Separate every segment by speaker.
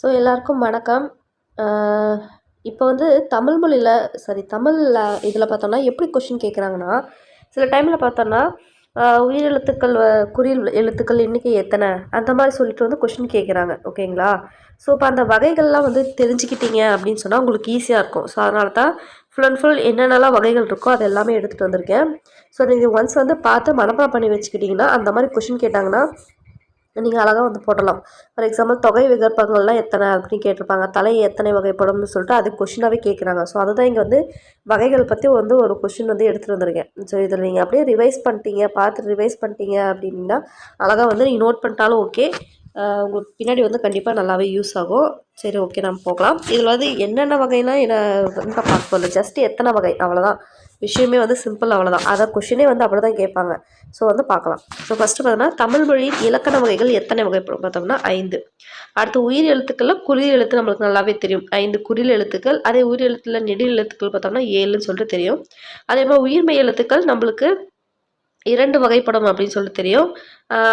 Speaker 1: So எல்லாருக்கும் வணக்கம். இப்போ வந்து தமிழ் மொழியில் சாரி தமிழில் இதில் பார்த்தோம்னா எப்படி கொஷின் கேட்குறாங்கன்னா சில டைமில் பார்த்தோன்னா உயிர் எழுத்துக்கள் எழுத்துக்கள் எண்ணிக்கை எத்தனை? அந்த மாதிரி சொல்லிட்டு வந்து கொஷின் கேட்குறாங்க ஓகேங்களா ஸோ இப்போ அந்த வகைகள்லாம் வந்து தெரிஞ்சுக்கிட்டீங்க அப்படின்னு சொன்னால் உங்களுக்கு ஈஸியாக இருக்கும். ஸோ அதனால தான் ஃபுல் அண்ட் ஃபுல் என்னென்னலாம் வகைகள் இருக்கோ அது எல்லாமே எடுத்துகிட்டு வந்திருக்கேன். ஸோ நீங்கள் ஒன்ஸ் வந்து பார்த்து மனப்பாடம் பண்ணி வச்சுக்கிட்டிங்கன்னா அந்த மாதிரி கொஷின் கேட்டாங்கன்னா நீங்கள் அழகாக வந்து போடலாம். ஃபார் எக்ஸாம்பிள் தொகை விகற்பங்கள்லாம் எத்தனை அப்படின்னு கேட்டிருப்பாங்க. தலை எத்தனை வகைப்படும்னு சொல்லிட்டு அது கொஷினாகவே கேட்குறாங்க. ஸோ அதுதான் இங்கே வந்து வகைகள் பற்றி வந்து ஒரு கொஷின் வந்து எடுத்துகிட்டு வந்திருக்கேன். ஸோ இதில் நீங்கள் அப்படியே ரிவைஸ் பண்ணிட்டீங்க பார்த்து ரிவைஸ் பண்ணிட்டீங்க அப்படின்னா அழகாக வந்து நீங்கள் நோட் பண்ணிட்டாலும் ஓகே உங்களுக்கு பின்னாடி வந்து கண்டிப்பாக நல்லாவே யூஸ் ஆகும். சரி ஓகே நம்ம போகலாம். இதில் வந்து என்னென்ன வகைலாம் என்ன பார்க்க போகல ஜஸ்ட் எத்தனை வகை? அவ்வளோதான் விஷயமே வந்து சிம்பிள் அவ்வளோதான் அதை கொஷினே வந்து அப்படி தான் கேட்பாங்க. ஸோ வந்து பார்க்கலாம். ஸோ ஃபஸ்ட்டு பார்த்தோம்னா தமிழ் மொழியின் இலக்கண வகைகள் எத்தனை வகைப்படும் பார்த்தோம்னா ஐந்து. அடுத்து உயிர் எழுத்துக்களில் குறில் எழுத்து நம்மளுக்கு நல்லாவே தெரியும். ஐந்து குறில் எழுத்துக்கள் அதே உயிர் எழுத்துல நெடில் எழுத்துக்கள் பார்த்தோம்னா ஏழுன்னு சொல்லிட்டு தெரியும். அதே மாதிரி உயிர்மெய் எழுத்துக்கள் நம்மளுக்கு இரண்டு வகைப்படும் அப்படின்னு சொல்லிட்டு தெரியும்.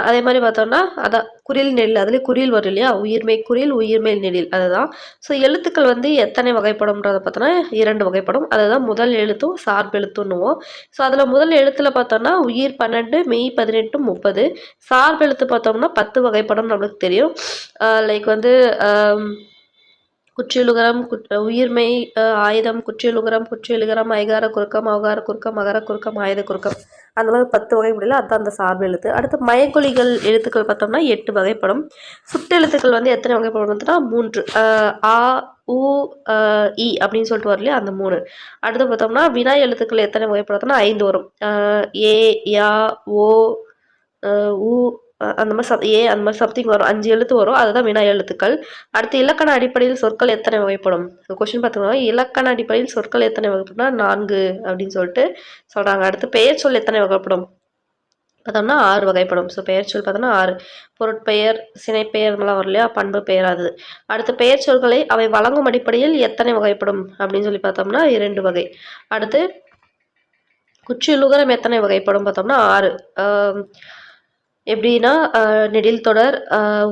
Speaker 1: அதே மாதிரி பார்த்தோம்னா அதான் குரில் நெல் அதுலேயே குரில் வரும் இல்லையா? உயிர்மை குரில் உயிர்மை நெடில் அதுதான். ஸோ எழுத்துக்கள் வந்து எத்தனை வகைப்படும்ன்றதை பார்த்தோன்னா இரண்டு வகைப்படும். அதுதான் முதல் எழுத்தும் சார்பு எழுத்துன்னுவோம். ஸோ அதில் முதல் எழுத்தில் பார்த்தோம்னா உயிர் பன்னெண்டு மெய் பதினெட்டு முப்பது. சார்பு எழுத்து பார்த்தோம்னா பத்து வகைப்படும் நம்மளுக்கு தெரியும். லைக் வந்து குற்றியலுகரம் குட் ஆயுதம் குற்றியலுகரம் குற்றியலுகரம் ஐகார குறுக்கம் அவகார குறுக்கம் அகர குறுக்கம் ஆயுத குறுக்கம். அந்த மாதிரி பத்து வகை முடியல அதுதான் அந்த சார்பு எழுத்து. அடுத்து மயக்கொலிகள் எழுத்துக்கள் பார்த்தோம்னா எட்டு வகைப்படும். சுட்டெழுத்துக்கள் வந்து எத்தனை வகைப்படும் பார்த்தோம்னா மூன்று. ஆ உ இ அப்படின்னு சொல்லிட்டு வரலையா அந்த மூணு. அடுத்து பார்த்தோம்னா வினா எழுத்துக்கள் எத்தனை வகைப்படுத்தோம்னா ஐந்து வரும். ஏ யா ஓ உ அந்த மாதிரி சப் ஏ அந்த மாதிரி சம்திங் வரும். அஞ்சு எழுத்து வரும். அதுதான் வினா எழுத்துக்கள். அடுத்து இலக்கண அடிப்படையில் சொற்கள் எத்தனை வகைப்படும்? கொஸ்டின் பார்த்தோம்னா இலக்கண அடிப்படையில் சொற்கள் எத்தனை வகைப்படும்னா நான்கு அப்படின்னு சொல்லிட்டு சொல்கிறாங்க அடுத்து பெயர் சொல் எத்தனை வகைப்படும்? பார்த்தோம்னா ஆறு வகைப்படும். ஸோ பெயர் சொல் பார்த்தோம்னா ஆறு. பொருட்பெயர் சினைப்பெயர் இதெல்லாம் வரும் இல்லையா? பண்பு பெயர் அது. அடுத்து பெயர் சொற்களை அவை வழங்கும் அடிப்படையில் எத்தனை வகைப்படும்? அப்படின்னு சொல்லி பார்த்தோம்னா இரண்டு வகை. அடுத்து குற்றியலுகரம் எத்தனை வகைப்படும்? பார்த்தோம்னா ஆறு. எப்படின்னா நெடில் தொடர்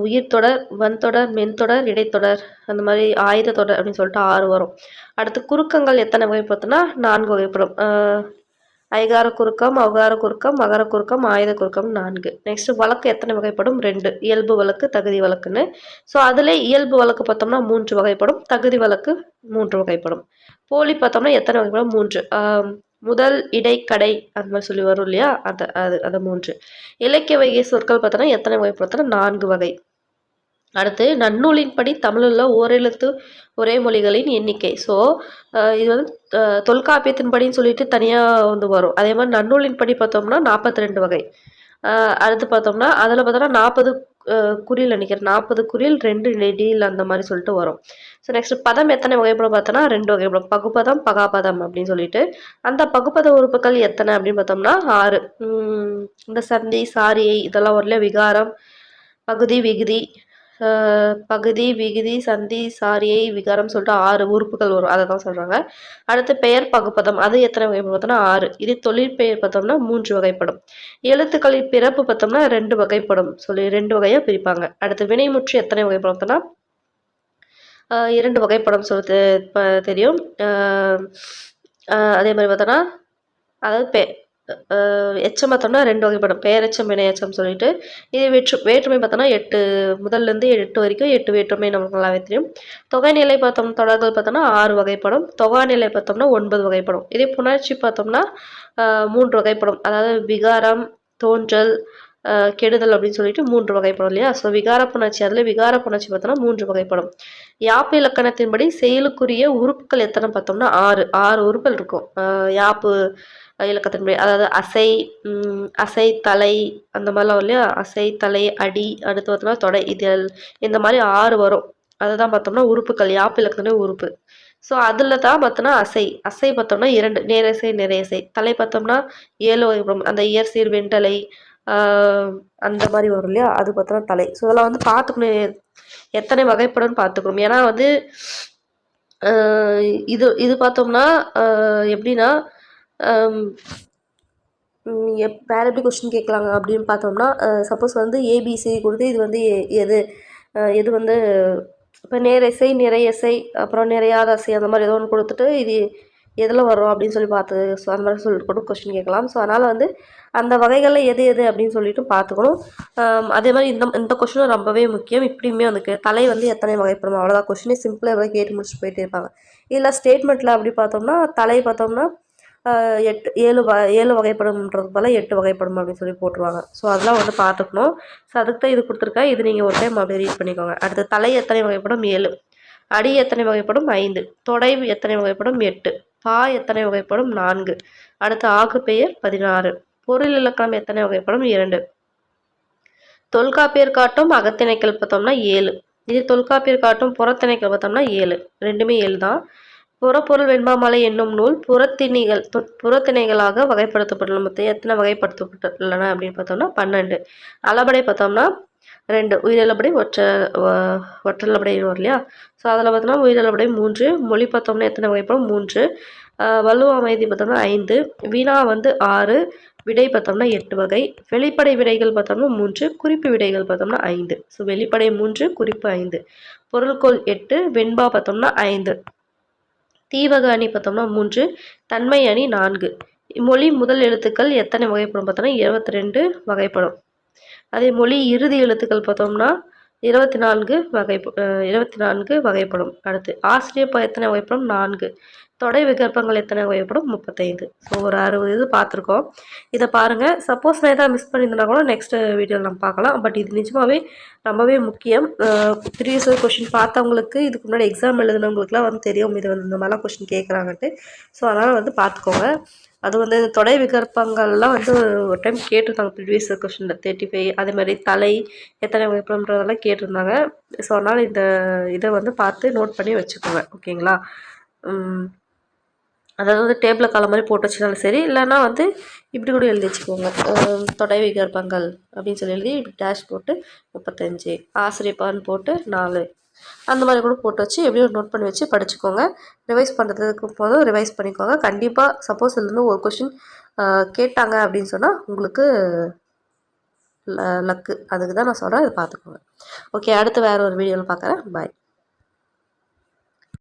Speaker 1: உயிர் தொடர் வன் தொடர் மென் தொடர் இடைத்தொடர் அந்த மாதிரி ஆயுத தொடர் அப்படின்னு சொல்லிட்டு ஆறு வரும். அடுத்து குறுக்கங்கள் எத்தனை வகைப்பட்டோம்னா நான்கு வகைப்படும். ஐகார குறுக்கம் அவகார குறுக்கம் மகர குறுக்கம் ஆயுத குறுக்கம் நான்கு. நெக்ஸ்ட் வழக்கு எத்தனை வகைப்படும்? ரெண்டு. இயல்பு வழக்கு தகுதி வழக்குன்னு. ஸோ அதில் இயல்பு வழக்கு பார்த்தோம்னா மூன்று வகைப்படும் தகுதி வழக்கு மூன்று வகைப்படும். போலி பார்த்தோம்னா எத்தனை வகைப்படும்? மூன்று. முதல் இடைக்கடை அந்த மாதிரி சொல்லி வரும் இல்லையா? அந்த அது அது மூன்று. இலக்கிய வகை சொற்கள் பார்த்தோன்னா எத்தனை வகை பார்த்தோன்னா நான்கு வகை. அடுத்து நன்னூலின்படி தமிழில் ஓரெழுத்து ஒரே மொழிகளின் எண்ணிக்கை. ஸோ இது வந்து தொல்காப்பியத்தின்படின்னு சொல்லிட்டு தனியாக வந்து வரும். அதே மாதிரி நன்னூலின்படி பார்த்தோம்னா நாற்பத்தி ரெண்டு வகை. அடுத்து பார்த்தோம்னா அதில் பார்த்தோம்னா நாற்பது குறியில் நினைக்கிறேன். நாற்பது குறில் ரெண்டு நெடியில் அந்த மாதிரி சொல்லிட்டு வரும். ஸோ நெக்ஸ்ட் பதம் எத்தனை வகைப்படம் பார்த்தோன்னா ரெண்டு வகைப்படம். பகுப்பதம் பகாபதம் அப்படின்னு சொல்லிட்டு. அந்த பகுப்பத உறுப்புகள் எத்தனை அப்படின்னு பார்த்தோம்னா ஆறு. இந்த சந்தி சாரியை இதெல்லாம் வரல விகாரம் பகுதி விகுதி. பகுதி விகுதி சந்தி சாரியை விகாரம் சொல்லிட்டு ஆறு உறுப்புகள் வரும். அதை தான் சொல்கிறாங்க அடுத்து பெயர் பகுப்பதம். அது எத்தனை வகை பார்த்தோம்னா ஆறு. இது தொழில் பெயர் பார்த்தோம்னா மூன்று வகைப்படும். எழுத்துக்களின் பிறப்பு பார்த்தோம்னா ரெண்டு வகைப்படும். சொல்லி ரெண்டு வகையாக பிரிப்பாங்க. அடுத்து வினைமுற்று எத்தனை வகைப்படும் பார்த்தோம்னா இரண்டு வகைப்படம் சொல்லுது தெரியும். அதே மாதிரி பார்த்தோன்னா அதாவது பெ எச்சம் பார்த்தோம்னா ரெண்டு வகைப்படும். பேரெச்சம் வினையச்சம் சொல்லிட்டு இது வேற்று வேற்றுமை பார்த்தோம்னா எட்டு முதல்லேருந்து எட்டு வரைக்கும் எட்டு வேற்றுமை நமக்கு நல்லாவே தெரியும். தொகைநிலை பார்த்தோம் தொடர்கள் பார்த்தோம்னா ஆறு வகைப்படும். தொகாநிலை பார்த்தோம்னா ஒன்பது வகைப்படும். இதே புணர்ச்சி பார்த்தோம்னா மூன்று வகைப்படும். அதாவது விகாரம் தோன்றல் கெடுதல் அப்படின்னு சொல்லிட்டு மூன்று வகைப்படும் இல்லையா? ஸோ விகார புணர்ச்சி அதில் விகார புணர்ச்சி பார்த்தோம்னா மூன்று வகைப்படும். யாப்பு இலக்கணத்தின்படி செயலுக்குரிய உறுப்புகள் எத்தனை பார்த்தோம்னா ஆறு. ஆறு உறுப்புகள் இருக்கும். யாப்பு இலக்கத்தின்படி அதாவது அசை அசை தலை அந்த மாதிரிலாம் இல்லையா? அசை தலை அடி அடுத்து பார்த்தோம்னா தொடை இதில் இந்த மாதிரி ஆறு வரும். அதை தான் பார்த்தோம்னா உறுப்புகள் யாப்பு இலக்கத்தினுடைய உறுப்பு. ஸோ அதில் தான் பார்த்தோம்னா அசை. அசை பார்த்தோம்னா இரண்டு நேரசை நிறையசை தலை பார்த்தோம்னா ஏழு அந்த இயற்சீர் வெண்டலை அந்த மாதிரி வரும் இல்லையா? அது பார்த்தோன்னா தலை. ஸோ இதெல்லாம் வந்து பார்த்துக்கணும். எத்தனை வகைப்படம்னு பார்த்துக்கணும். ஏன்னா வந்து இது இது பார்த்தோம்னா எப்படின்னா எப் வேறு எப்படி கொஷின் கேட்கலாங்க அப்படின்னு பார்த்தோம்னா சப்போஸ் வந்து ஏபிசி கொடுத்து இது வந்து எது? எது வந்து இப்போ நேரெசை நிறையசை அப்புறம் நிறையாத அசை அந்த மாதிரி ஏதோ ஒன்று கொடுத்துட்டு இது எதில் வரும் அப்படின்னு சொல்லி பார்த்து ஸோ அந்த மாதிரி சொல்லிட்டு கூட கொஸ்டின் கேட்கலாம். ஸோ அதனால் வந்து அந்த வகைகளில் எது எது அப்படின்னு சொல்லிட்டு பார்த்துக்கணும். அதே மாதிரி இந்த இந்த கொஷினும் ரொம்பவே முக்கியம். இப்படியுமே வந்து தலை வந்து எத்தனை வகைப்படும்? அவ்வளோதான் கொஷினே சிம்பிளாக எவ்வளோ கேட்டு முடிச்சு போயிட்டே இருப்பாங்க. இதில் ஸ்டேட்மெண்ட்டில் அப்படி பார்த்தோம்னா தலை பார்த்தோம்னா எட்டு ஏழு வ ஏழு வகைப்படும்ன்றது போல் எட்டு வகைப்படும் அப்படின்னு சொல்லி போட்டுருவாங்க. ஸோ அதெல்லாம் வந்து பார்த்துக்கணும். ஸோ அதுக்கு தான் இது கொடுத்துருக்கேன். இது நீங்கள் ஒரு டைம் அப்படியே ரீட் பண்ணிக்கோங்க. அடுத்து தலை எத்தனை வகைப்படும்? ஏழு. அடி எத்தனை வகைப்படும்? ஐந்து. தொடை எத்தனை வகைப்படும்? எட்டு. பா எத்தனை வகைப்படும்? நான்கு. அடுத்து ஆகு பெயர் பதினாறு. பொருள் இலக்கணம் எத்தனை வகைப்படும்? இரண்டு. தொல்காப்பியர் காட்டும் அகத்திணைக்கல் பார்த்தோம்னா ஏழு. இது தொல்காப்பியர் காட்டும் புறத்திணைக்கல் பார்த்தோம்னா ஏழு. ரெண்டுமே ஏழு தான். புறப்பொருள் வெண்பாமலை என்னும் நூல் புறத்திணிகள் புறத்திணைகளாக வகைப்படுத்தப்பட்டுள்ள மொத்தம் எத்தனை வகைப்படுத்தப்பட்டுள்ளன அப்படின்னு பார்த்தோம்னா பன்னெண்டு. அளபடை பார்த்தோம்னா ரெண்டு. உயிரிழப்படை ஒற்ற வ- வரும் இல்லையா? ஸோ அதில் பார்த்தோம்னா உயிரிழப்படை மூன்று. மொழி பார்த்தோம்னா எத்தனை வகைப்படும்? மூன்று. வலுவ அமைதி பார்த்தோம்னா ஐந்து. வீணா வந்து ஆறு. விடை பார்த்தோம்னா எட்டு வகை. வெளிப்படை விடைகள் பார்த்தோம்னா மூன்று. குறிப்பு விடைகள் பார்த்தோம்னா ஐந்து. ஸோ வெளிப்படை மூன்று குறிப்பு ஐந்து. பொருள்கோள் எட்டு. வெண்பா பார்த்தோம்னா ஐந்து. தீவக அணி பார்த்தோம்னா மூன்று தன்மை அணி நான்கு. மொழி முதல் எழுத்துக்கள் எத்தனை வகைப்படும் பார்த்தோம்னா இருபத்தி ரெண்டு வகைப்படும். அதே மொழி இறுதி எழுத்துக்கள் பார்த்தோம்னா இருபத்தி நான்கு வகை இருபத்தி நான்கு வகைப்படும். அடுத்து ஆசிரியர் எத்தனை வகைப்படும்? நான்கு. தொடை விகற்பங்கள் எத்தனை வகைப்படும்? முப்பத்தைந்து. ஸோ ஒரு அறுபது இது பார்த்துருக்கோம். இதை பாருங்கள் சப்போஸ் நான் எதாவது மிஸ் பண்ணியிருந்தனா கூட நெக்ஸ்ட் வீடியோவில் நம்ம பார்க்கலாம். பட் இது நிஜமாவே ரொம்பவே முக்கியம். ப்ரீவியஸ் கொஷின் பார்த்தவங்களுக்கு இதுக்கு முன்னாடி எக்ஸாம் எழுதுனவங்களுக்குலாம் வந்து தெரியும். இது வந்து இந்த மாதிரிலாம் கொஷின் கேட்குறாங்கன்ட்டு. ஸோ அதனால் வந்து பார்த்துக்கோங்க. அது வந்து இந்த தொடை விகற்பங்கள்லாம் வந்து ஒரு டைம் கேட்டிருந்தாங்க. ப்ரீவியஸ் கொஷினில் தேர்ட்டி ஃபைவ் அதே மாதிரி தலை எத்தனை வகைப்படும்ன்றதெல்லாம் கேட்டிருந்தாங்க. ஸோ அதனால் இந்த இதை வந்து பார்த்து நோட் பண்ணி வச்சுக்கோங்க. ஓகேங்களா அதாவது வந்து டேபிளில் கால மாதிரி போட்டு வச்சுனாலும் சரி இல்லைன்னா வந்து இப்படி கூட எழுதி வச்சுக்கோங்க. தொடை விகற்பங்கள் அப்படின்னு சொல்லி எழுதி இப்படி டேஷ் போட்டு முப்பத்தஞ்சு ஆசிரியப்பான்னு போட்டு நாலு. அந்த மாதிரி கூட போட்டு வச்சு எப்படியும் நோட் பண்ணி வச்சு படிச்சுக்கோங்க. ரிவைஸ் பண்ணுறதுக்கு போதும் ரிவைஸ் பண்ணிக்கோங்க. கண்டிப்பாக சப்போஸ் இதுலேருந்து ஒரு கொஷின் கேட்டாங்க அப்படின்னு சொன்னால் உங்களுக்கு லக்கு அதுக்கு தான் நான் சொல்கிறேன் அதை பார்த்துக்கோங்க. ஓகே அடுத்து வேறு ஒரு வீடியோவில் பார்க்குறேன். பாய்